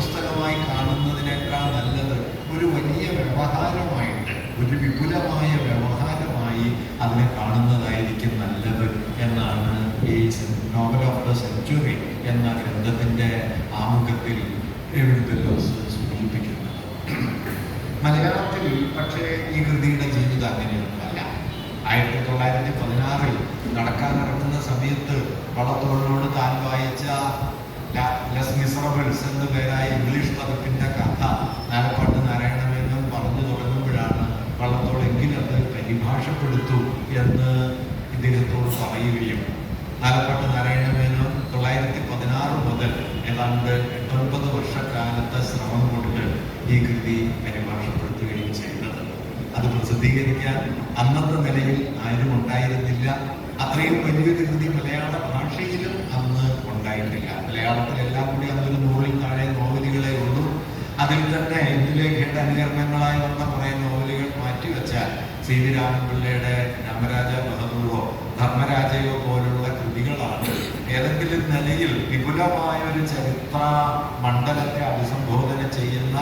പുസ്തകമായി കാണുന്നതിനേക്കാൾ നല്ലത് ഒരു വലിയ വ്യവഹാരമായിട്ട് ഒരു വിപുലമായ വ്യവഹാരമായി അതിനെ കാണുന്നതായിരിക്കും നല്ലത് എന്നാണ് ഈ നോവൽ ഓഫ് ദ സെഞ്ചുറി എന്ന ഗ്രന്ഥത്തിന്റെ ആമുഖത്തിൽ സൂചിപ്പിക്കുന്നത്. മലയാളത്തിൽ പക്ഷേ ഈ കൃതിയുടെ ജീവിതം അങ്ങനെയൊന്നുമല്ല. ആയിരത്തി തൊള്ളായിരത്തി പതിനാറിൽ നടക്കാനിറങ്ങുന്ന സമയത്ത് വളത്തോളിനോട് താൻ വായിച്ച ലെസ് മിസറബിൾസ് എന്ന പേരായ ഇംഗ്ലീഷ് പതിപ്പിന്റെ കഥ നാലപ്പാട്ട് നാരായണമേനോൻ പറഞ്ഞു തുടങ്ങുമ്പോഴാണ് വള്ളത്തോൾ എങ്കിലും അത് പരിഭാഷപ്പെടുത്തു എന്ന് ഇദ്ദേഹത്തോട് പറയുകയും നാലപ്പാട്ട് നാരായണമേനോൻ തൊള്ളായിരത്തി പതിനാറ് മുതൽ ഏതാണ്ട് എട്ടൊൻപത് വർഷക്കാലത്തെ ശ്രമം കൊണ്ട് ഈ കൃതി പരിഭാഷപ്പെടുത്തുകയും ചെയ്തത്. അത് പ്രസിദ്ധീകരിക്കാൻ അന്നത്തെ നിലയിൽ ആരും ഉണ്ടായിരുന്നില്ല. അത്രയും വലിയൊരു കൃതി മലയാള ഭാഷയിലും അന്ന് ഉണ്ടായിട്ടില്ല മലയാളത്തിൽ എല്ലാം കൂടി അതൊരു നൂറിൽ താഴെ നോവലുകളെ ഉള്ളൂ. അതിൽ തന്നെ ഇന്ദുലേഖയുടെ അനുകരണങ്ങളായി വന്ന കുറേ നോവലുകൾ മാറ്റിവെച്ചാൽ സി വി രാമപിള്ളയുടെ രാമരാജ ബഹദൂറോ ധർമ്മരാജയോ പോലുള്ള കൃതികളാണ് ഏതെങ്കിലും നിലയിൽ വിപുലമായ ഒരു ചരിത്ര മണ്ഡലത്തെ അഭിസംബോധന ചെയ്യുന്ന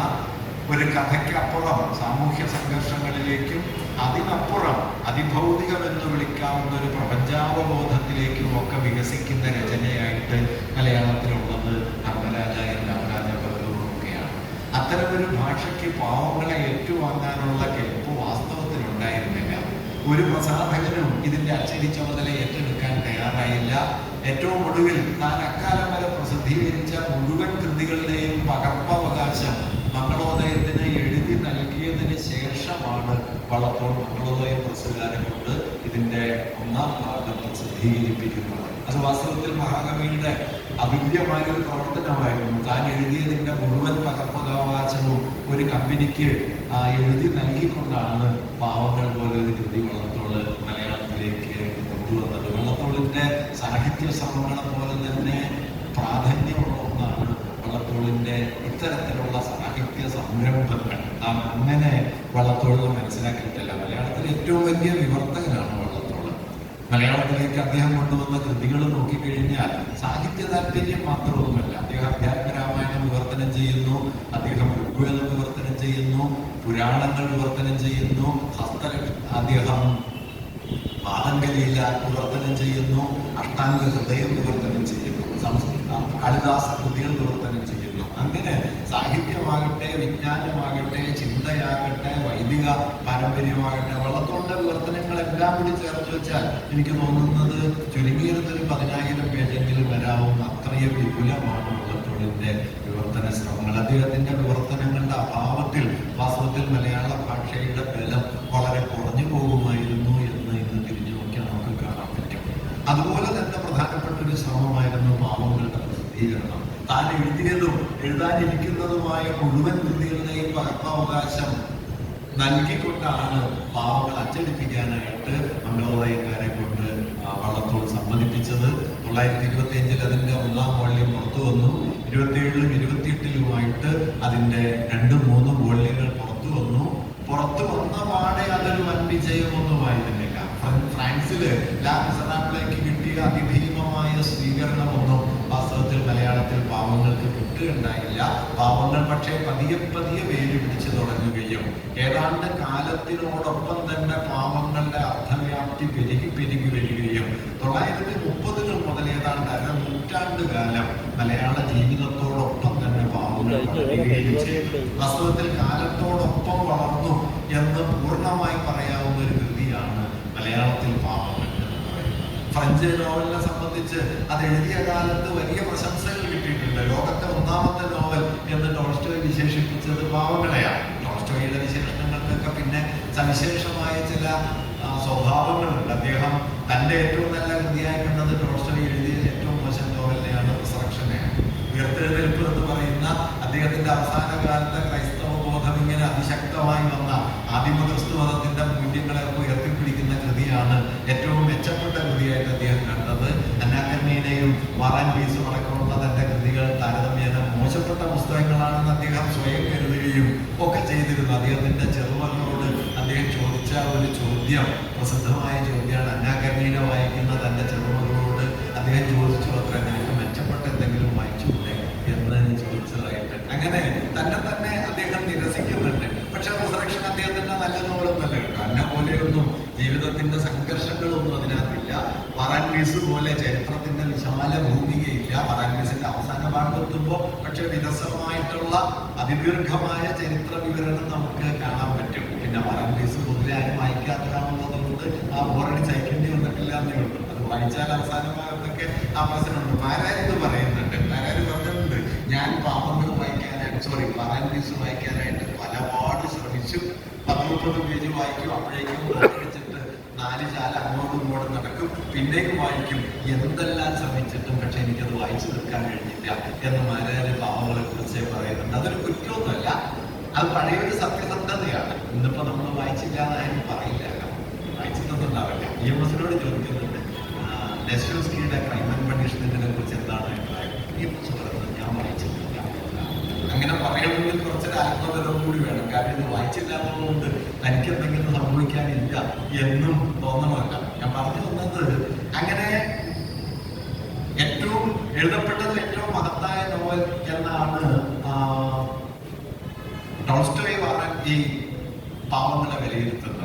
ഒരു കഥയ്ക്കപ്പുറം സാമൂഹ്യ സംഘർഷങ്ങളിലേക്കും അതിനപ്പുറം അതിഭൗതികമെന്ന് വിളിക്കാവുന്ന ഒരു പ്രപഞ്ചാവബോധത്തിലേക്കും ഒക്കെ വികസിക്കുന്ന രചനയായിട്ട് മലയാളത്തിലുള്ളത് ധർമ്മരാജ രാമരാജ ബഹദൂറും ഒക്കെയാണ് അത്തരമൊരു ഭാഷയ്ക്ക് പാവങ്ങളെ ഏറ്റുവാങ്ങാനുള്ള കെൽപ്പ് വാസ്തവത്തിൽ ഉണ്ടായിരുന്നില്ല ഒരു പ്രസാധകനും ഇതിന്റെ അച്ചടി ചുമതല ഏറ്റെടുക്കാൻ തയ്യാറായില്ല. ഏറ്റവും ഒടുവിൽ താൻ അക്കാലം വരെ പ്രസിദ്ധീകരിച്ച മുഴുവൻ കൃതികളുടെയും പകർപ്പവകാശം മംഗളോദയത്തിന് എഴുതി നൽകിയതിന് ശേഷമാണ് വളത്തോൾ മക്കളോദയ പ്രസ്സുകാരെ കൊണ്ട് ഇതിന്റെ ഒന്നാം ഭാഗം പ്രസിദ്ധീകരിപ്പിക്കുന്നത്. അത് വാസ്തവത്തിൽ മഹാകവിയുടെ അതുല്യമായ ഒരു പ്രവർത്തനമായിരുന്നു. താൻ എഴുതിയതിന്റെ മുഴുവൻ പകർപ്പകാവകാശവും ഒരു കമ്പനിക്ക് എഴുതി നൽകിക്കൊണ്ടാണ് പാവങ്ങൾ പോലെ ഒരു കൃതി വള്ളത്തോൾ മലയാളത്തിലേക്ക് കൊണ്ടുവന്നത്. വള്ളത്തോളിന്റെ സാഹിത്യ ശ്രമങ്ങളെ പോലെ തന്നെ പ്രാധാന്യമുള്ള ഒന്നാണ് വള്ളത്തോളിന്റെ ഇത്തരത്തിലുള്ള സാഹിത്യ സംരംഭങ്ങൾ. നാം അങ്ങനെ വള്ളത്തോളം മനസ്സിലാക്കിയിട്ടില്ല. മലയാളത്തിലെ ഏറ്റവും വലിയ വിവർത്തകനാണ് വള്ളത്തോളം. മലയാളത്തിലേക്ക് അദ്ദേഹം കൊണ്ടുവന്ന കൃതികൾ നോക്കിക്കഴിഞ്ഞാൽ സാഹിത്യ താല്പര്യം മാത്രമൊന്നുമല്ല അദ്ദേഹം അധ്യാത്മ രാമായണം വിവർത്തനം ചെയ്യുന്നു. അദ്ദേഹം ഋഗ്വേദം വിവർത്തനം ചെയ്യുന്നു. പുരാണങ്ങൾ വിവർത്തനം ചെയ്യുന്നു. ഹസ്ത അദ്ദേഹം മാതങ്കലീല വിവർത്തനം ചെയ്യുന്നു. അഷ്ടാംഗ ഹൃദയം വിവർത്തനം ചെയ്യുന്നു. കാളിദാസ കൃതികൾ വിവർത്തനം ചെയ്യുന്നു. അങ്ങനെ സാഹിത്യമാകട്ടെ വിജ്ഞാനമാകട്ടെ ചിന്തയാകട്ടെ വൈദിക പാരമ്പര്യമാകട്ടെ വള്ളത്തോളിന്റെ വിവർത്തനങ്ങളെല്ലാം കൂടി ചേർത്ത് വെച്ചാൽ എനിക്ക് തോന്നുന്നത് ചുരുങ്ങിയത് ഒരു പതിനായിരം പേജെങ്കിലും വരാവുന്ന അത്രയും വിപുലമാണ് വള്ളത്തോളിന്റെ വിവർത്തന ശ്രമങ്ങൾ. അദ്ദേഹത്തിന്റെ വിവർത്തനങ്ങളുടെ അഭാവത്തിൽ വാസ്തവത്തിൽ മലയാള ഭാഷയുടെ ബലം വളരെ കുറഞ്ഞു പോകുമായിരുന്നു എന്ന് ഇന്ന് തിരിഞ്ഞു നോക്കിയാൽ നമുക്ക് കാണാൻ പറ്റും. അതുപോലെ തന്നെ പ്രധാനപ്പെട്ട ഒരു ശ്രമമായിരുന്നു പാവങ്ങളുടെ പ്രസിദ്ധീകരണം. താൻ എഴുതിയതും എഴുതാനിരിക്കുന്നതുമായ മുഴുവൻ കൃതികളുടെയും പകർപ്പവകാശം നൽകിക്കൊണ്ടാണ് പാവങ്ങൾ അച്ചടിപ്പിക്കാനായിട്ട് മംഗളോദയക്കാരെ കൊണ്ട് വള്ളത്തോൾ സമ്മതിപ്പിച്ചത്. തൊള്ളായിരത്തി ഇരുപത്തി അഞ്ചിൽ അതിന്റെ ഒന്നാം വോള്യം പുറത്തു വന്നു. ഇരുപത്തിയേഴിലും ഇരുപത്തിയെട്ടിലുമായിട്ട് അതിന്റെ രണ്ടും മൂന്നും വോള്യങ്ങൾ പുറത്തു വന്നു. പുറത്തു വന്ന പാടെ അതൊരു വൻ വിജയമൊന്നുമായിരുന്നില്ല. ഫ്രാൻസിൽ ലാ കിട്ടിയ അതിഭീമമായ സ്വീകരണമൊന്നും വാസ്തവത്തിൽ മലയാളത്തിൽ പാവങ്ങൾക്ക് കിട്ടുകയുണ്ടായില്ല. പാവങ്ങൾ പക്ഷേ പതിയെ പതിയെ വേര് പിടിച്ചു തുടങ്ങുകയും ഏതാണ്ട് കാലത്തിനോടൊപ്പം തന്നെ പാവങ്ങളുടെ അർത്ഥവ്യാപ്തി പെരുകി പെരുകി വരികയും തൊള്ളായിരത്തി മുപ്പതുകൾ മുതൽ ഏതാണ്ട് അര നൂറ്റാണ്ട് കാലം മലയാള ജീവിതത്തോടൊപ്പം തന്നെ പാവങ്ങൾ വാസ്തവത്തിൽ കാലത്തോടൊപ്പം വളർന്നു എന്ന് പൂർണമായി പറയാവുന്ന ഒരു കൃതിയാണ് മലയാളത്തിൽ പാവങ്ങൾ ഫ്രഞ്ച് നോവലിനെ സംബന്ധിച്ച് അത് എഴുതിയ കാലത്ത് വലിയ പ്രശംസകൾ കിട്ടിയിട്ടുണ്ട്. ലോകത്തെ ഒന്നാമത്തെ നോവൽ എന്ന് ടോൾസ്റ്റോയ് വിശേഷിപ്പിച്ചത് പാവങ്ങളെയാണ്. ടോൾസ്റ്റോയുടെ വിശേഷണങ്ങൾക്കൊക്കെ പിന്നെ സവിശേഷമായ ചില സ്വഭാവങ്ങളുണ്ട്. അദ്ദേഹം തന്റെ ഏറ്റവും നല്ല കൃതിയായി കണ്ടത് ടോൾസ്റ്റോയ് എഴുതിയ ഏറ്റവും മോശം നോവലിനെയാണ് റിസറക്ഷനെയാണ് ഉയർത്തെഴുന്നേൽപ്പ് എന്ന് പറയുന്ന അദ്ദേഹത്തിന്റെ അവസാന കാലത്തെ ക്രൈസ്തവ ബോധം ഇങ്ങനെ അതിശക്തമായി വന്ന ആദിമ ക്രിസ്തു മതത്തിന്റെ മൂല്യങ്ങളെ ഒക്കെ ഉയർത്തിപ്പിടിക്കുന്ന കൃതിയാണ് ഏറ്റവും മെച്ചപ്പെട്ട കൃതിയായിട്ട് അദ്ദേഹം കണ്ടത് അന്നാക്കർണീനെയും വാറാൻ പീസും അടക്കമുള്ള തന്റെ കൃതികൾ താരതമ്യേന മോശപ്പെട്ട പുസ്തകങ്ങളാണെന്ന് അദ്ദേഹം സ്വയം കരുതുകയും ഒക്കെ ചെയ്തിരുന്നു അദ്ദേഹത്തിന്റെ ചെറുമകളോട് അദ്ദേഹം ചോദിച്ച ഒരു ചോദ്യം പ്രസിദ്ധമായ ചോദ്യമാണ്. അന്നാകർണീനെ വായിക്കുന്ന തന്റെ ചെറുമകളോട് അദ്ദേഹം ചോദിച്ചു അത്ര നിനക്ക് മെച്ചപ്പെട്ട എന്തെങ്കിലും വായിച്ചുകൂടെ എന്ന് ചോദിച്ചതായിട്ട് അങ്ങനെ തന്നെ തന്നെ അദ്ദേഹം നിരസിക്കുന്നുണ്ട്. പക്ഷെ റിസറക്ഷൻ അദ്ദേഹത്തിന്റെ നല്ല കേട്ടോ. അന്ന പോലെയൊന്നും ജീവിതത്തിന്റെ സംഘർഷങ്ങളൊന്നും അതിനകത്തില്ല. പറാൻവീസ് പോലെ ചരിത്രത്തിന്റെ വിശാല ഭൂമികയില്ല. പറാൻവീസിന്റെ അവസാന ഭാഗത്തെത്തുമ്പോൾ പക്ഷെ വിരസമായിട്ടുള്ള അതിദീർഘമായ ചരിത്ര വിവരണം നമുക്ക് കാണാൻ പറ്റും പിന്നെ വറാൻവീസ് പൊതുവെ ആരും വായിക്കാത്തതാണുള്ളത് കൊണ്ട് ആ ബോറടി സഹിക്കേണ്ടി വന്നിട്ടില്ല എന്നേ ഉള്ളൂ അത് അവസാനമായി അവസാന ഭാഗത്തൊക്കെ ആ പ്രശ്നമുണ്ട്. മാരാരിത് പറയുന്നുണ്ട്. മാരാര് പറഞ്ഞിട്ടുണ്ട് ഞാൻ പാപങ്ങൾ വായിക്കാനായിട്ട് സോറി വറാൻവീസ് വായിക്കാനായിട്ട് പലപാട് ശ്രമിച്ചു. പത്ത് മുപ്പത് പേജ് വായിക്കും. അപ്പോഴേക്കും ബോറടിച്ചിട്ട് നാല് ചാല അങ്ങോട്ടും ഇങ്ങോട്ടും നടക്കും. പിന്നെയും വായിക്കും. എന്തെല്ലാം ശ്രമിച്ചിട്ടും പക്ഷെ എനിക്കത് വായിച്ചു തീർക്കാൻ കഴിഞ്ഞില്ല എന്ന് മാരാരി പാവങ്ങളെ കുറിച്ച് പറയുന്നുണ്ട്. അതൊരു കുറ്റമൊന്നുമല്ല. അത് പഴയൊരു സത്യസന്ധതയാണ്. ഇന്നിപ്പോ നമ്മൾ വായിച്ചില്ല എന്ന് പറയില്ല വായിച്ചിട്ടൊന്നുണ്ടാവില്ല ഇ എസിനോട് ചോദിക്കുന്നുണ്ട് ഡെസ്റ്റോസ്കിയുടെ ക്രൈം ആൻഡ് പണിഷ്മെന്റിനെ കുറിച്ച് എന്താണ് എം പറയുന്നത് ഞാൻ വായിച്ചിട്ടില്ല. അങ്ങനെ പറയണമെങ്കിൽ കുറച്ചൊരു ആത്മബലം കൂടി വേണം. കാരണം ഇത് വായിച്ചില്ലാത്തതുകൊണ്ട് തനിക്ക് എന്തെങ്കിലും സംഭവിക്കാനില്ല എന്നും തോന്നണമല്ല. ഞാൻ പറഞ്ഞു വന്നത് അങ്ങനെ ഏറ്റവും എഴുതപ്പെട്ടത് ഏറ്റവും മഹത്തായ നോവൽ എന്നാണ് ടോൾസ്റ്റോയ് വാറൻ ഈ പാവങ്ങളെ വിലയിരുത്തുന്നത്.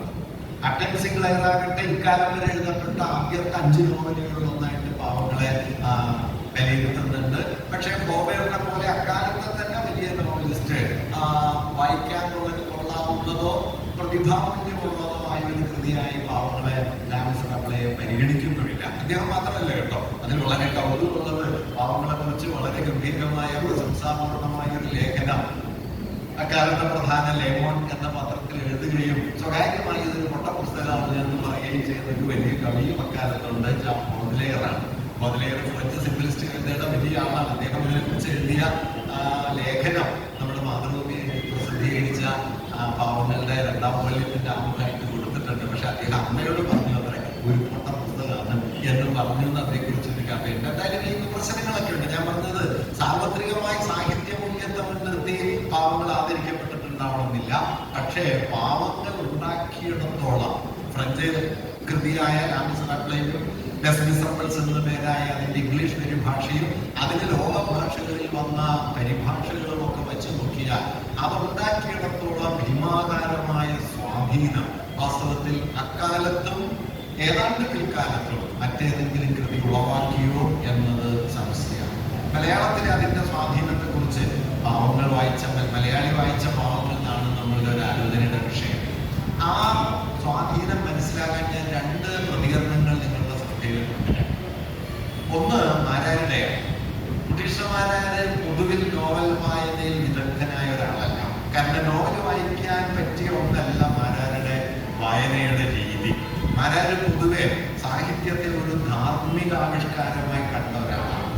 അട്ടൻ സിംഗ്ലയറാകട്ടെ ഇക്കാലം വരെ എഴുതപ്പെട്ട ആദ്യത്തെ അഞ്ച് നോവലുകളിൽ ഒന്നായിട്ട് പാവങ്ങളെ ആ, വിലയിരുത്തുന്നുണ്ട് പക്ഷേ ബോബയുടെ പോലെ അക്കാലത്തെ തന്നെ വലിയ നോവലിസ്റ്റ് വായിക്കാൻ തുടങ്ങി കൊള്ളാവുന്നതോ പ്രതിഭാമൂല്യമുള്ളതോ ആയ ഒരു കൃതിയായി പാവങ്ങളെ ലാമിസ് റബ്ലയെ അദ്ദേഹം മാത്രമല്ല കേട്ടോ. അതിൽ വളരെ കൗതുകമുള്ളത് പാവങ്ങളെ കുറിച്ച് വളരെ ഗംഭീരമായ ഒരു സംസാരപൂർണമായ ഒരു ലേഖനം അക്കാലത്തെ പ്രധാന ലേമോൺ എന്ന പത്രത്തിൽ എഴുതുകയും സ്വകാര്യമായി ഇതൊരു പൊട്ട പുസ്തകമാണ് എന്ന് പറയുകയും ചെയ്ത ഒരു വലിയ കവിയും അക്കാലത്തുണ്ട്. മുതലേറാണ്. മോദലെയർ ഫ്രഞ്ച് സിമ്പിളിസ്റ്റ് കവിതയുടെ വലിയ ആളാണ്. അദ്ദേഹം ഇതിനെ എഴുതിയ ലേഖനം നമ്മുടെ മാതൃഭൂമി പ്രസിദ്ധീകരിച്ച പാവങ്ങളുടെ രണ്ടാം വോള്യത്തിന്റെ അമ്മയായിട്ട് കൊടുത്തിട്ടുണ്ട്. പക്ഷെ അദ്ദേഹം അമ്മയോട് പറഞ്ഞു എന്ന് പറഞ്ഞു എന്ന് അതേക്കുറിച്ച് എനിക്ക് കഥയുണ്ട് എന്തായാലും ഈ പ്രശ്നങ്ങളൊക്കെ ഉണ്ട്. ഞാൻ പറഞ്ഞത് സാർവത്രികമായി സാഹിത്യ മൂല്യത്തെ മുൻനിർത്തി പാവങ്ങൾ ആദരിക്കപ്പെട്ടിട്ടുണ്ടാവണമെന്നില്ല. പക്ഷേ പാവങ്ങൾ ഉണ്ടാക്കിയിടത്തോളം ഫ്രഞ്ച് കൃതിയായ രാമസറാപ്ലയും ഡെസ്മിസറബിൾസ് എന്ന പേരായ അതിന്റെ ഇംഗ്ലീഷ് പരിഭാഷയും അതിന് ലോക ഭാഷകളിൽ വന്ന പരിഭാഷകളും ഒക്കെ വെച്ച് നോക്കിയാൽ അതുണ്ടാക്കിയിടത്തോളം ഭീമാകാരമായ സ്വാധീനം വാസ്തവത്തിൽ അക്കാലത്തും ഏതാണ്ട് പിൽക്കാലത്തോ മറ്റേതെങ്കിലും കൃതി ഉളവാക്കിയോ എന്നത് സംശയമാണ്. മലയാളത്തിലെ അതിന്റെ സ്വാധീനത്തെ കുറിച്ച് പാവങ്ങൾ വായിച്ച മലയാളി വായിച്ച പാവങ്ങൾ എന്നാണ് നമ്മളുടെ ഒരു ആലോചനയുടെ വിഷയം. ആ സ്വാധീനം മനസ്സിലാക്കാൻ ഞാൻ രണ്ട് പ്രതികരണങ്ങൾ നിങ്ങളുടെ ശ്രദ്ധയിൽ ഒന്ന് സാഹിത്യത്തെ ഒരു ധാർമ്മിക ആവിഷ്കാരമായി കണ്ട ഒരാളാണ്.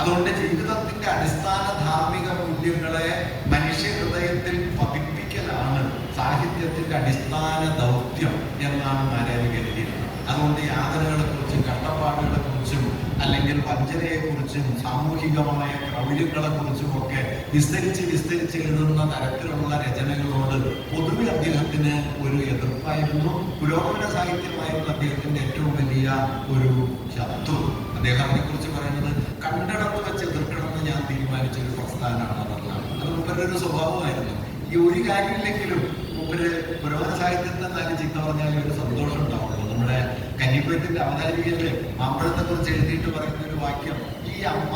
അതുകൊണ്ട് ജീവിതത്തിന്റെ അടിസ്ഥാന ധാർമ്മിക മൂല്യങ്ങളെ മനുഷ്യ ഹൃദയത്തിൽ പതിപ്പിക്കലാണ് സാഹിത്യത്തിന്റെ അടിസ്ഥാന ദൗത്യം എന്നാണ് മാരാര് കരുതിയിരുന്നത്. അതുകൊണ്ട് യാതനകളെ കുറിച്ചും കഷ്ടപ്പാടുകളെ കുറിച്ചും അല്ലെങ്കിൽ വഞ്ചനയെ കുറിച്ചും സാമൂഹികമായ ക്രൗര്യങ്ങളെ കുറിച്ചും ഒക്കെ വിസ്തരിച്ച് വിസ്തരിച്ച് എഴുതുന്ന തരത്തിലുള്ള രചനകളോട് പൊതുവെ അദ്ദേഹത്തിന് ഒരു എതിർപ്പായിരുന്നു. പുരോഗമന സാഹിത്യമായിരുന്നു അദ്ദേഹത്തിന്റെ ഏറ്റവും വലിയ ഒരു ശത്രു. അദ്ദേഹം കുറിച്ച് പറയുന്നത് കണ്ടിടത്ത് വെച്ച് എതിർക്കണമെന്ന് ഞാൻ തീരുമാനിച്ച ഒരു പ്രസ്ഥാനമാണെന്നുള്ളതാണ്. അത് ഒരു സ്വഭാവമായിരുന്നു. ഈ ഒരു കാര്യമില്ലെങ്കിലും മുമ്പര് പുരോഗമന സാഹിത്യത്തെ നാല് ചീത്ത പറഞ്ഞാൽ ഒരു സന്തോഷം ഉണ്ടാവുള്ളൂ. നമ്മുടെ കന്നിപ്പയത്തിന്റെ അവതാരികയിൽ മാമ്പഴത്തെ കുറിച്ച് എഴുതിയിട്ട് പറയുന്ന ഒരു വാക്യം ഈ അമ്മ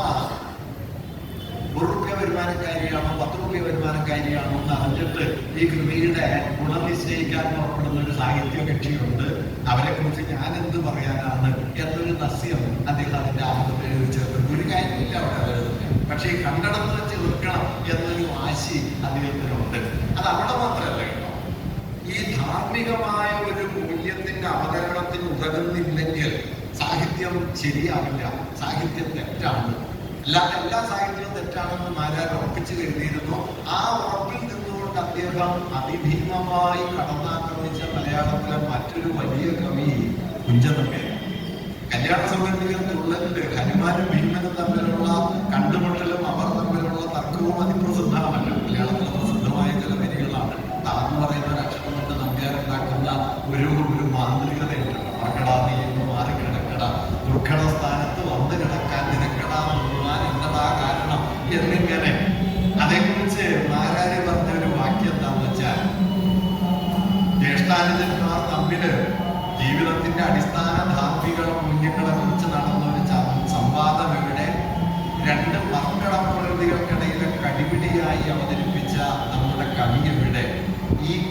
ഒരു റുപ്യ വരുമാനക്കാരിയാണോ പത്ത് റുപ്യ വരുമാനക്കാരിയാണോ എന്ന് അറിഞ്ഞിട്ട് ഈ കൃതിയുടെ ഗുണം നിശ്ചയിക്കാൻ പുറപ്പെടുന്ന ഒരു സാഹിത്യ കക്ഷിയുണ്ട്. അവരെ കുറിച്ച് ഞാൻ എന്ത് പറയാനാണ് എന്നൊരു നസ്യം അദ്ദേഹം അതിന്റെ ആമുഖത്തിൽ ചേർത്ത് ഒരു കാര്യമില്ല അവിടെ പക്ഷെ ഈ കണ്ടടത്ത് വെച്ച് നിൽക്കണം എന്നൊരു വാശി അദ്ദേഹത്തിനുണ്ട്. അത് അവിടെ മാത്രമല്ല ഈ ധാർമ്മികമായ ഒരു മൂല്യത്തിന്റെ അവതരണത്തിന് ഉതകുന്നില്ലെങ്കിൽ സാഹിത്യം ശരിയാവില്ല. സാഹിത്യം തെറ്റാണ്. അല്ലാതെ എല്ലാ സാഹിത്യവും തെറ്റാണെന്ന് മാരാർ ഉറപ്പിച്ചു കരുതിയിരുന്നു. ആ ഉറപ്പിൽ നിന്നുകൊണ്ട് അദ്ദേഹം അതിഭീമമായി കടന്നാക്രമിച്ച മലയാളത്തിലെ മറ്റൊരു വലിയ കവി കുഞ്ചനമ്മയാണ് കല്യാണ തുള്ളലിൽ ഹനുമാനും ഭീമനും തമ്മിലുള്ള കണ്ടുമുട്ടലും അവർ തമ്മിലുള്ള തർക്കവും അതിപ്രസിദ്ധമല്ല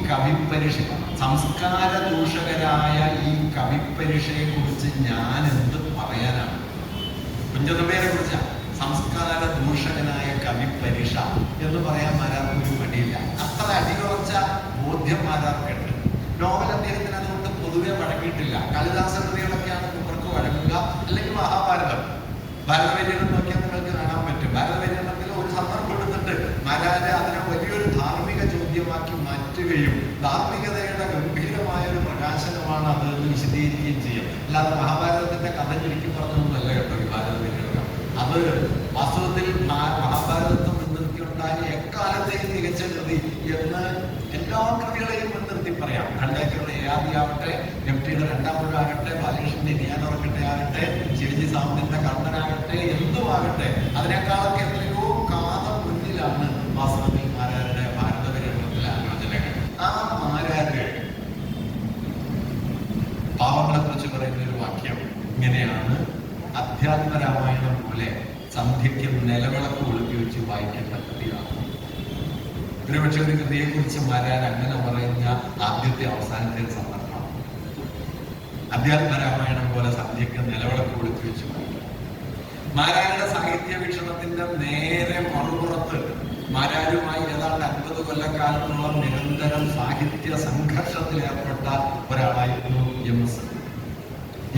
ഈ കവിപ്പരിഷ സംസ്കാര ദൂഷകരായ ഈ കവിപ്പരിഷയെ കുറിച്ച് ഞാൻ എന്ത് പറയാനാണ്? കുഞ്ചതമ്മയെ കുറിച്ച സംസ്കാര ദൂഷകനായ കവിപ്പരിഷ എന്ന് പറയാൻ മാരാർക്കും ഒരു മടിയില്ല. അത്ര അടിയുറച്ച ബോധ്യം മാരാർക്കുണ്ട് നോവൽ അദ്ദേഹത്തിന് അതുകൊണ്ട് പൊതുവെ വഴങ്ങിയിട്ടില്ല. കാളിദാസ കൃതികളൊക്കെയാണ് ഇവർക്ക് വഴങ്ങുക അല്ലെങ്കിൽ മഹാഭാരതം. ഭരതവര്യം നോക്കിയാൽ നിങ്ങൾക്ക് കാണാൻ പറ്റും. ഭാരതപര്യടനത്തിൽ ഒരു സന്ദർഭം എടുത്തിട്ട് മാരാരെ അതിനെ വലിയൊരു ധാർമ്മിക ചോദ്യമാക്കി മാറ്റുകയും ധാർമ്മികതയുടെ ഗംഭീരമായ ഒരു പ്രകാശനമാണ് അത് വിശദീകരിക്കുകയും ചെയ്യും. അല്ലാതെ മഹാഭാരതത്തിന്റെ കഥ ചുരുക്കി പറഞ്ഞൊന്നുമല്ല കേട്ടോ ഈ ഭാരതപര്യടനം അത് വാസ്തവത്തിൽ മഹാഭാരതത്തെ മുൻനിർത്തിയുണ്ടായ എക്കാലത്തെയും മികച്ച കൃതി എന്ന് എല്ലാ കൃതികളെയും മുൻനിർത്തി പറയാം. ഖണ്ഡേക്കറുടെ ഏയാദിയാവട്ടെ എം ടിയുടെ രണ്ടാം പുഴാകട്ടെ ബാലകൃഷ്ണന്റെ ഇനിയാനുറക്കട്ടെ ആകട്ടെ ശിവജി സാമന്തിന്റെ കർണനാകട്ടെ എന്തുമാകട്ടെ അതിനേക്കാളൊക്കെ എത്രയോ കാലം മുന്നിലാണ് വാസ്തവത്തിൽ മാരാരുടെ ഭാരതപര്യടനത്തിലെ ആലോചനകൾ ആ മാരാര് പാവങ്ങളെ കുറിച്ച് പറയുന്ന ഒരു വാക്യം ഇങ്ങനെയാണ് അധ്യാത്മ രാമായണം പോലെ സന്ധ്യയ്ക്ക് നിലവിളക്ക് ഒളിപ്പി വെച്ച് വായിക്കേണ്ട കൃതിയാണ് ഒരുപക്ഷെ ഒരു കൃതിയെ കുറിച്ച് മാരാൻ അങ്ങനെ പറയുന്ന ആദ്യത്തെ അവസാനത്തെ സന്ദർഭമാണ്. അധ്യാത്മ രാമായണം പോലെ സന്ധ്യയ്ക്ക് നിലവിളക്ക് ഒളിപ്പി വെച്ച് വായിക്കണം മാരാരുടെ സാഹിത്യ വീക്ഷണത്തിന്റെ നേരെ മറുപുറത്ത് മാരാരുമായി ഏതാണ്ട് അൻപത് കൊല്ലക്കാലത്തോളം നിരന്തരം സാഹിത്യ സംഘർഷത്തിൽ ഏർപ്പെട്ട ഒരാളായിരുന്നു എം എസ്.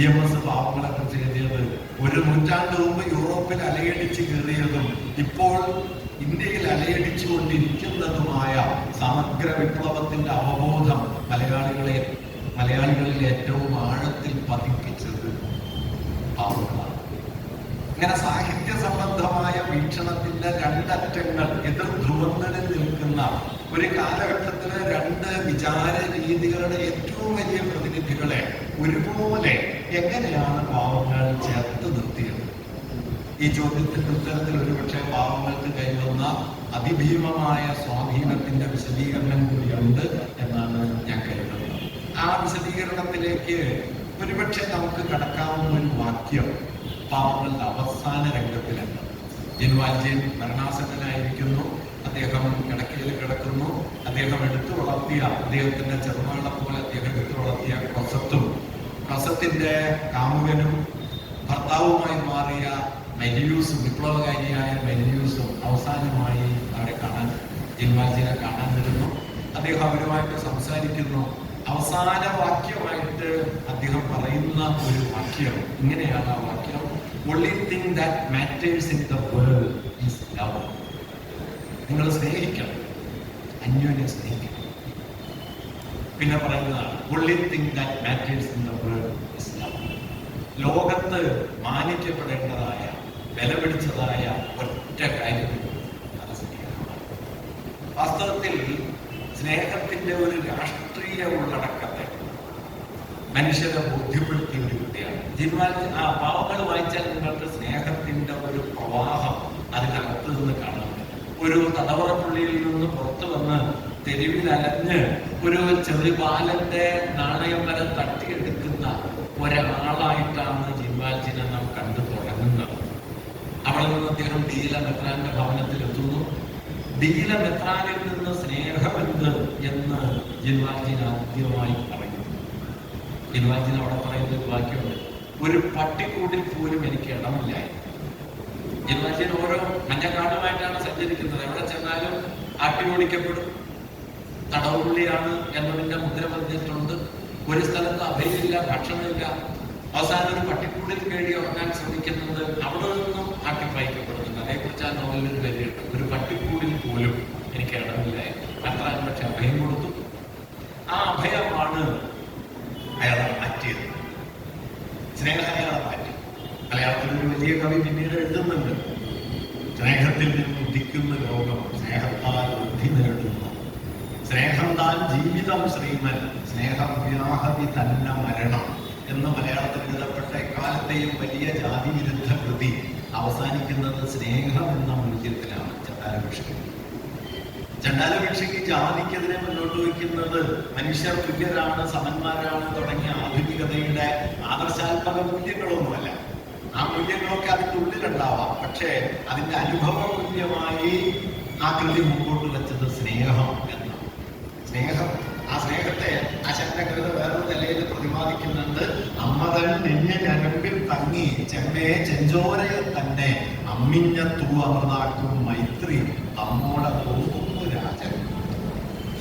എം എസ് പാവങ്ങളെ കുറിച്ച് എഴുതിയത് ഒരു നൂറ്റാണ്ട് മുമ്പ് യൂറോപ്പിൽ അലയടിച്ച് കയറിയതും ഇപ്പോൾ ഇന്ത്യയിൽ അലയടിച്ചു കൊണ്ടിരിക്കുന്നതുമായ സമഗ്ര വിപ്ലവത്തിന്റെ അവബോധം മലയാളികളെ മലയാളികളിൽ ഏറ്റവും ആഴത്തിൽ പതിപ്പിച്ചത് ഇങ്ങനെ സാഹിത്യ സംബന്ധമായ വീക്ഷണത്തിന്റെ രണ്ടറ്റങ്ങൾ എതിർ ധ്രുവങ്ങളിൽ നിൽക്കുന്ന ഒരു കാലഘട്ടത്തിലെ രണ്ട് വിചാര രീതികളുടെ ഏറ്റവും വലിയ പ്രതിനിധികളെ ഒരുപോലെ എങ്ങനെയാണ് പാവങ്ങൾ ചേർത്ത് നിർത്തിയത്? ഈ ചോദ്യത്തിന്റെ ഉത്തരത്തിൽ ഒരുപക്ഷെ പാവങ്ങൾക്ക് കൈവന്ന അതിഭീമമായ സ്വാധീനത്തിന്റെ വിശദീകരണം കൂടിയുണ്ട് എന്നാണ് ഞാൻ കരുതുന്നത്. ആ വിശദീകരണത്തിലേക്ക് ഒരുപക്ഷെ നമുക്ക് കടക്കാവുന്ന ഒരു വാക്യം പാവങ്ങളുടെ അവസാന രംഗത്തിലുണ്ട്. ജനുവാൽജയൻ മരണാസന്നനായിരിക്കുന്നു അദ്ദേഹം കിടക്കയിൽ കിടക്കുന്നു അദ്ദേഹം എടുത്തു വളർത്തിയ അദ്ദേഹത്തിന്റെ ചെറുമകളെ പോലെ അദ്ദേഹം എടുത്തു വളർത്തിയ കൊസത്തും കൊസത്തിന്റെ കാമുകനും ഭർത്താവുമായി മാറിയ മെലിയൂസും വിപ്ലവകാരിയായ മെലിയൂസും അവസാനമായി അവരെ കാണാൻ ജന്മാജിനെ കാണാൻ വരുന്നു. അദ്ദേഹം അവരുമായിട്ട് സംസാരിക്കുന്നു. അവസാന വാക്യമായിട്ട് അദ്ദേഹം പറയുന്ന ഒരു വാക്യം ഇങ്ങനെയാണ് ആ വാക്യം. Only thing that matters in the world is love നിങ്ങൾ സ്നേഹിക്കണം. അന്യോന്യം സ്നേഹിക്കണം. പിന്നെ പറയുന്നതാണ് only think that matters in the world love. ലോകത്ത് മാനിക്കപ്പെടേണ്ടതായ വിലപിടിച്ചതായ ഒറ്റ കാര്യം വാസ്തവത്തിൽ സ്നേഹത്തിന്റെ ഒരു രാഷ്ട്രീയ ഉള്ളടക്കത്തെ മനുഷ്യരെ ബോധ്യപ്പെടുത്തിയ ഒരു കുട്ടിയാണ്. ജിൻവാൽ ആ പാവങ്ങൾ വായിച്ചാൽ നിങ്ങൾക്ക് സ്നേഹത്തിന്റെ ഒരു പ്രവാഹം അതിനകത്ത് നിന്ന് കാണാൻ ഒരു തടവറപ്പുള്ളിയിൽ നിന്ന് പുറത്തു വന്ന് തെരുവിൽ അലഞ്ഞ് ഒരു ചെറിയ ബാലന്റെ നാണയം വരെ തട്ടിയെടുക്കുന്ന ഒരാളായിട്ടാണ് ജിൻവാൽജിനെ നാം കണ്ടു തുടങ്ങുന്നത്. അവിടെ നിന്ന് അദ്ദേഹം ഡീല മെത്രാന്റെ ഭവനത്തിൽ എത്തുന്നു. ഡീല മെത്രാനിൽ നിന്ന് സ്നേഹമെന്ത് എന്ന് ജിൻവാൽജിൻ ആദ്യമായി പറയുന്നു. ജിൻവാൽജിൻ അവിടെ പറയുന്ന ഒരു വാക്യമുണ്ട്. ഒരു പട്ടിക്കൂട്ടിൽ പോലും എനിക്ക് ഇടമില്ലായിരുന്നു. ജിൻവാൽജിൻ ഓരോ മഞ്ഞക്കാടുമായിട്ടാണ് സഞ്ചരിക്കുന്നത്. എവിടെ ചെന്നാലും ആട്ടിയോടിക്കപ്പെടും. തടവുള്ളിയാണ് എന്നതിന്റെ മുദ്ര പതിഞ്ഞിട്ടുണ്ട് ഒരു സ്ഥലത്ത് അഭയമില്ല ഭക്ഷണമില്ല. അവസാനം ഒരു പട്ടിക്കൂടിൽ കയറി ഉറങ്ങാൻ ശ്രമിക്കുന്നത് അവിടെ നിന്നും ആട്ടിപ്പായിക്കപ്പെടുന്നുണ്ട്. അതേക്കുറിച്ച് ആ നോവലിൽ ഒരു വരിയുണ്ട് ഒരു പട്ടിക്കൂടിൽ പോലും എനിക്ക് ഇടമില്ലായിരുന്നു അത്ര പക്ഷെ അഭയം കൊടുത്തു. ആ അഭയമാണ് അയാളെ മാറ്റിയത്. സ്നേഹം അയാളെ മാറ്റി. മലയാളത്തിൽ ഒരു വലിയ കവി പിന്നീട് എഴുതുന്നുണ്ട്. സ്നേഹത്തിൽ നിന്ന് ഉദിക്കുന്ന ലോകം സ്നേഹത്താൽ വൃദ്ധി നേടുന്നു സ്നേഹം താൻ ജീവിതം ശ്രീമൻ സ്നേഹം വ്യാഹതി തന്നെ മരണം എന്ന മലയാളത്തിൽ എഴുതപ്പെട്ട എക്കാലത്തെയും വലിയ ജാതി വിരുദ്ധ കൃതി അവസാനിക്കുന്നത് സ്നേഹം എന്ന മൂല്യത്തിലാണ് ചട്ടാരകൃഷ്ണൻ ചണ്ടാലഭിക്ഷയ്ക്ക് ജാതിക്കെതിരെ മുന്നോട്ട് വയ്ക്കുന്നത് മനുഷ്യർ തുല്യരാണ് സമന്മാരാണ് തുടങ്ങിയ ആധുനികതയുടെ ആദർശാത്മക മൂല്യങ്ങളൊന്നുമല്ല. ആ മൂല്യങ്ങളൊക്കെ അതിന്റെ ഉള്ളിലുണ്ടാവാം. പക്ഷേ അതിന്റെ അനുഭവ മൂല്യമായി ആ കൃതി മുമ്പോട്ട് വെച്ചത് സ്നേഹം സ്നേഹം. ആ സ്നേഹത്തെ ചന്ദ്രകൃത വേറൊരു നിലയിൽ പ്രതിപാദിക്കുന്നുണ്ട്. അമ്മതൻ നിന്നെ ഞരമ്പിൽ തങ്ങി ചെമ്മേ ചെഞ്ചോരയിൽ തന്നെ. അമ്മിഞ്ഞ തൂ അമൃതാക്കും മൈത്രി അമ്മോടെ തോന്നുന്നു രാജൻ.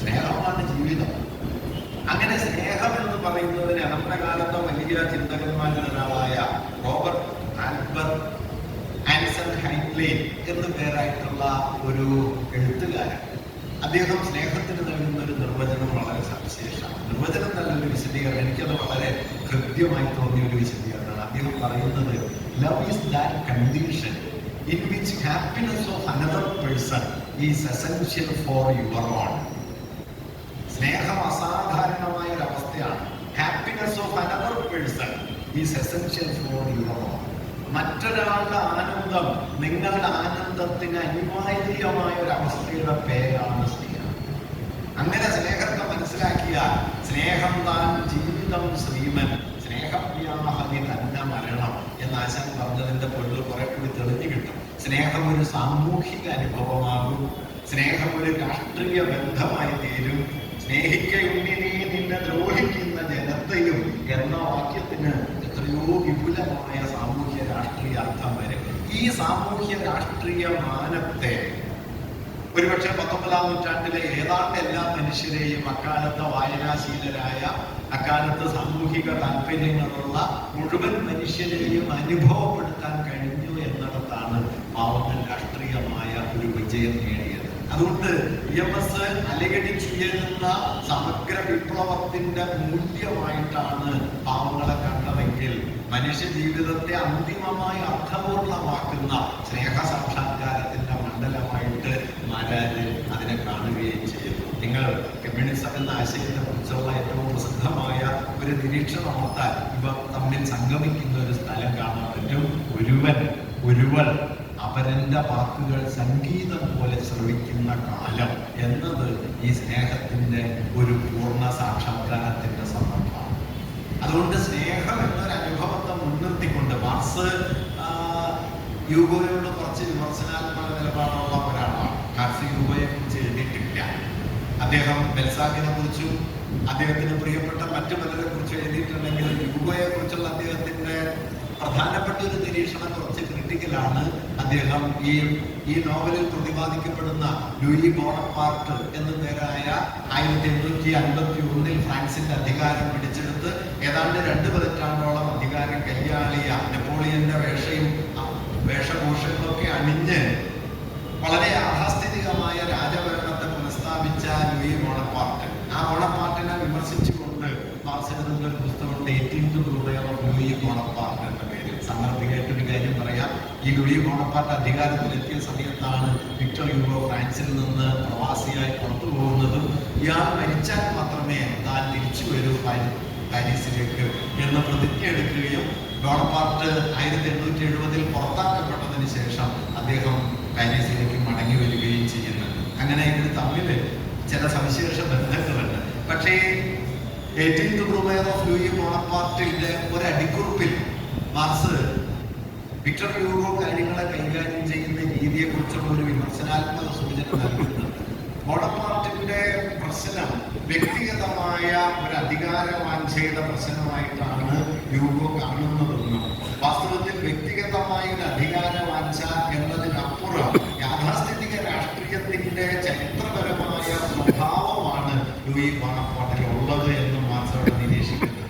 സ്നേഹമാണ് ജീവിതം. അങ്ങനെ സ്നേഹം എന്ന് പറയുന്നതിന് നമ്മുടെ വലിയ ചിന്തകന്മാരിൽ ഒരാളായ റോബർട്ട് ആൽബർട്ട് ആൻസൺ ഹൈൻലൈൻ എന്നു പേരായിട്ടുള്ള ഒരു എഴുത്തുകാരൻ. അദ്ദേഹം സ്നേഹത്തിന് നൽകുന്ന ഒരു നിർവചനം വളരെ സവിശേഷമാണ്. നിർവചനം നല്ലൊരു വിശദീകരണം. എനിക്കത് വളരെ ഹൃദ്യമായി തോന്നിയ ഒരു വിശദീകരണമാണ്. അദ്ദേഹം പറയുന്നത് love is that condition in which happiness of another person is essential for your own സ്നേഹം അസാധാരണമായ ഒരു അവസ്ഥയാണ്. Happiness of another person is essential for your own മറ്റൊരാളുടെ ആനന്ദം നിങ്ങളുടെ ആനന്ദത്തിന് അനിവാര്യമായ ഒരു അവസ്ഥയുടെ പേരാണ് സ്നേഹം. അങ്ങനെ സ്നേഹത്തെ മനസ്സിലാക്കിയാൽ സ്നേഹം താൻ ജീവിതം ശ്രീമൻ സ്നേഹവ്യാഹതി തന്നെ മരണം എന്ന് ആശാൻ പറഞ്ഞതിന്റെ പൊരുൾ കുറെ കൂടി തെളിഞ്ഞു കിട്ടും. സ്നേഹം ഒരു സാമൂഹിക അനുഭവമാകും. സ്നേഹം ഒരു രാഷ്ട്രീയ ബന്ധമായി തീരും. സ്നേഹിക്കയുണ്ണി നീ നിന്നെ ദ്രോഹിക്കുന്ന ജനത്തെയും എന്ന വാക്യത്തിന് എത്രയോ വിപുലമായ രാഷ്ട്രീയ അർത്ഥം വരും ഈ സാമൂഹ്യ രാഷ്ട്രീയ മാനത്തെ ഒരുപക്ഷെ പത്തൊമ്പതാം നൂറ്റാണ്ടിലെ ഏതാണ്ട് എല്ലാ മനുഷ്യരെയും അക്കാലത്ത് വായനാശീലരായ അക്കാലത്ത് സാമൂഹിക താല്പര്യങ്ങളുള്ള മുഴുവൻ മനുഷ്യരെയും അനുഭവപ്പെടുത്താൻ കഴിഞ്ഞു എന്നിടത്താണ് പാവങ്ങൾ രാഷ്ട്രീയമായ ഒരു വിജയം നേടിയത്. അതുകൊണ്ട് ഇ എം എസ് സമഗ്ര വിപ്ലവത്തിന്റെ മൂല്യമായിട്ടാണ് മനുഷ്യ ജീവിതത്തെ അന്തിമമായി അർത്ഥപൂർണമാക്കുന്ന സ്നേഹ സാക്ഷാത്കാരത്തിന്റെ മണ്ഡലമായിട്ട് മഹാരാജ് അതിനെ കാണുകയും ചെയ്യുന്നു. നിങ്ങൾ കമ്മ്യൂണിസം എന്ന ആശയത്തെ കുറിച്ചുള്ള ഏറ്റവും പ്രസിദ്ധമായ ഒരു നിരീക്ഷണം നടത്താൻ ഇവ തമ്മിൽ സംഗമിക്കുന്ന ഒരു സ്ഥലം കാണാൻ പറ്റും. ഒരുവൻ ഒരുവൾ അവരന്റെ വാക്കുകൾ സംഗീതം പോലെ ശ്രവിക്കുന്ന കാലം എന്നത് ഈ സ്നേഹത്തിന്റെ ഒരു പൂർണ സാക്ഷാത്കാരത്തിന്റെ സന്ദർഭമാണ്. അതുകൊണ്ട് സ്നേഹം അനുഭവത്തെ ആ, യൂഗോയോട് കുറച്ച് വിമർശനാത്മക നിലപാടുള്ള ഒരാളാണ്. കാർഷിക യൂഗോയെ കുറിച്ച് എഴുതിയിട്ടില്ല. അദ്ദേഹം ബെൽസാഖിനെ കുറിച്ചും അദ്ദേഹത്തിന് പ്രിയപ്പെട്ട മറ്റു പലരെ കുറിച്ച് എഴുതിയിട്ടുണ്ടെങ്കിൽ യൂഗോയെ കുറിച്ചുള്ള അദ്ദേഹത്തിന്റെ പ്രധാനപ്പെട്ട ഒരു നിരീക്ഷണം കുറച്ച് ക്രിട്ടിക്കലാണ് അദ്ദേഹം ഈ ഈ നോവലിൽ പ്രതിപാദിക്കപ്പെടുന്ന ലൂയി ബോണപ്പാർട്ട് എന്ന പേരായ ആയിരത്തി എണ്ണൂറ്റി അൻപത്തി ഒന്നിൽ ഫ്രാൻസിന്റെ അധികാരം പിടിച്ചെടുത്ത് ഏതാണ്ട് രണ്ട് പതിറ്റാണ്ടോളം അധികാരം കൈയാളിയ നെപ്പോളിയന്റെ വേഷയും ആ, അണിഞ്ഞ് വളരെ യാഥാസ്ഥിതികമായ രാജഭരണത്തെ പുനഃസ്ഥാപിച്ച ലൂയി ബോണപ്പാർട്ട്. ആ ബോണപ്പാർട്ടിനെ വിമർശിച്ചുകൊണ്ട് എഴുതുന്ന ഒരു പുസ്തകമുണ്ട് എയ്റ്റീൻത് രൂപയോ ലൂയി ബോണപ്പാർട്ട് എന്ന പേര്. സന്ദർഭികമായിട്ട് ഒരു കാര്യം പറയാം. ഈ ലൂയി ബോണപ്പാർട്ട് അധികാരത്തിലെത്തിയ സമയത്താണ് വിക്ടർ യൂറോ ഫ്രാൻസിൽ നിന്ന് പ്രവാസിയായി പുറത്തു പോകുന്നതും. ഇയാൾ മരിച്ചാൽ മാത്രമേ താൻ തിരിച്ചു വരൂ പാരീസിലേക്ക് എന്ന പ്രതിജ്ഞ എടുക്കുകയും ബോണപ്പാർട്ട് ആയിരത്തി എണ്ണൂറ്റി എഴുപതിൽ പുറത്താക്കപ്പെട്ടതിന് ശേഷം അദ്ദേഹം പാരീസിലേക്ക് മടങ്ങി വരികയും ചെയ്യുന്നുണ്ട് അങ്ങനെ ഇതിന് തമ്മിൽ ചില സവിശേഷ ബന്ധങ്ങളുണ്ട്. പക്ഷേ എയ്റ്റീൻത് ബ്രൂമയർ ഓഫ് ലൂയി ബോണപ്പാർട്ടിന്റെ ഒരു അടിക്കുറിപ്പിൽ മാർസ് വിക്ടർ യൂറോ കാര്യങ്ങളെ കൈകാര്യം ചെയ്യുന്ന രീതിയെ കുറിച്ചുള്ള ഒരു വിമർശനാത്മക സൂചന നൽകുന്നുണ്ട് ബോണപ്പാർട്ടിന്റെ പ്രശ്നം വ്യക്തിഗതമായ ഒരു അധികാര വാഞ്ചയുടെ പ്രശ്നമായിട്ടാണ് യൂറോ കാണുന്നതെന്നും വാസ്തവത്തിൽ വ്യക്തിഗതമായ ഒരു അധികാര വാഞ്ച എന്നതിനപ്പുറം യാഥാസ്ഥിതിക രാഷ്ട്രീയത്തിന്റെ ചരിത്രപരമായ സ്വഭാവമാണ് ലൂയി